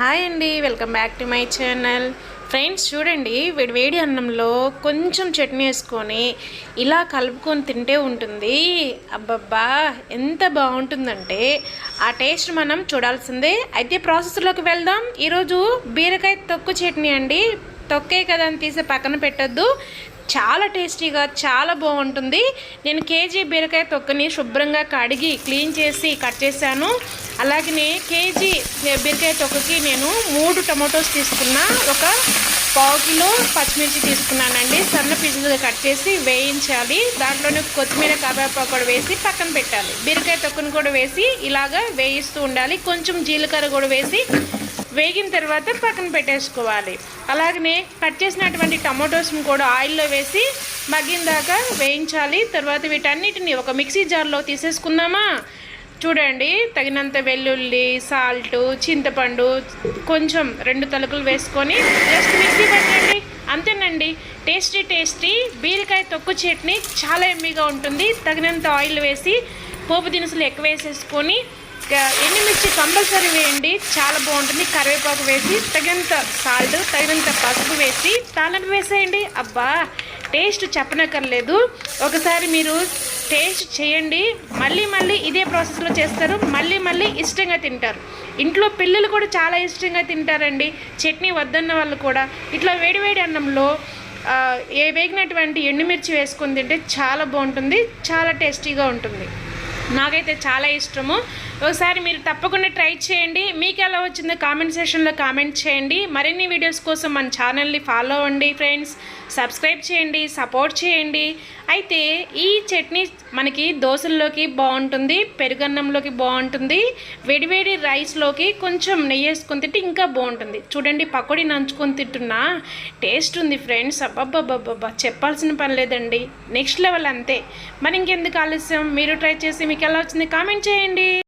Hi అండి welcome back to my channel. Friends చూడండి వేడి వేడి అన్నంలో కొంచెం చట్నీ వేసుకొని ఇలా కలుపుకొని తింటే ఉంటుంది. అబ్బబ్బా ఎంత బాగుంటుందంటే ఆ టేస్ట్ మనం చూడాల్సిందే. అయితే ప్రాసెస్లోకి వెళ్దాం. ఈరోజు బీరకాయ తొక్కు చట్నీ అండి. తొక్కే కదా అని తీసి పక్కన పెట్టొద్దు. చాలా టేస్టీగా చాలా బాగుంటుంది. నేను కేజీ బీరకాయ తొక్కని శుభ్రంగా కడిగి క్లీన్ చేసి కట్ చేశాను. అలాగనే కేజీ బీరకాయ తొక్కకి నేను మూడు టమాటోస్ తీసుకున్నా ఒక పావు కిలో పచ్చిమిర్చి తీసుకున్నానండి. సన్న పీసులుగా కట్ చేసి వేయించాలి. దాంట్లోనే కొత్తిమీర కరివేపాకు కూడా వేసి పక్కన పెట్టాలి. బీరకాయ తొక్కను కూడా వేసి ఇలాగా వేయిస్తూ ఉండాలి. కొంచెం జీలకర్ర కూడా వేసి వేగిన తర్వాత పక్కన పెట్టేసుకోవాలి. అలాగనే కట్ చేసినటువంటి టమాటోస్ని కూడా ఆయిల్లో వేసి మగ్గిన దాకా వేయించాలి. తర్వాత వీటన్నిటిని ఒక మిక్సీ జార్లో తీసేసుకుందామా? చూడండి తగినంత వెల్లుల్లి సాల్ట్ చింతపండు కొంచెం రెండు తలుకులు వేసుకొని జస్ట్ మిక్సీ పెట్టండి. అంతేనండి. టేస్టీ టేస్టీ బీరకాయ తొక్కు చట్నీ చాలా ఎమ్మిగా ఉంటుంది. తగినంత ఆయిల్ వేసి పోపు దినుసులు ఎక్కువ వేసేసుకొని ఎండుమిర్చి కంపల్సరీ వేయండి? చాలా బాగుంటుంది. కరివేపాకు వేసి తగినంత సాల్ట్ తగినంత పసుపు వేసి తాలింపు వేసేయండి. అబ్బా టేస్ట్ చెప్పనక్కర్లేదు. ఒకసారి మీరు టేస్ట్ చేయండి. మళ్ళీ మళ్ళీ ఇదే ప్రాసెస్లో చేస్తారు. మళ్ళీ మళ్ళీ ఇష్టంగా తింటారు. ఇంట్లో పిల్లలు కూడా చాలా ఇష్టంగా తింటారండి. చట్నీ వద్దన్న వాళ్ళు కూడా. ఇట్లా వేడివేడి అన్నంలో ఏ వేగినటువంటి ఎండుమిర్చి వేసుకుని తింటే చాలా బాగుంటుంది. చాలా టేస్టీగా ఉంటుంది. నాకైతే చాలా ఇష్టము. ఒకసారి మీరు తప్పకుండా ట్రై చేయండి. మీకు ఎలా వచ్చిందో కామెంట్ సెషన్లో కామెంట్ చేయండి. మరిన్ని వీడియోస్ కోసం మన ఛానల్ని ఫాలో అవ్వండి ఫ్రెండ్స్. సబ్స్క్రైబ్ చేయండి సపోర్ట్ చేయండి. అయితే ఈ చట్నీ మనకి దోశల్లోకి బాగుంటుంది పెరుగన్నంలోకి బాగుంటుంది. వేడివేడి రైస్లోకి కొంచెం నెయ్యి వేసుకొని తింటే ఇంకా బాగుంటుంది. చూడండి పకోడీ నంచుకొని తింటున్నా. టేస్ట్ ఉంది ఫ్రెండ్స్. అబ్బబ్బబ్బబ్బా చెప్పాల్సిన పని లేదండి. నెక్స్ట్ లెవెల్ అంతే. మరి ఇంకెందుకు ఆలస్యం? మీరు ట్రై చేసి మీకు ఎలా వచ్చింది కామెంట్ చేయండి.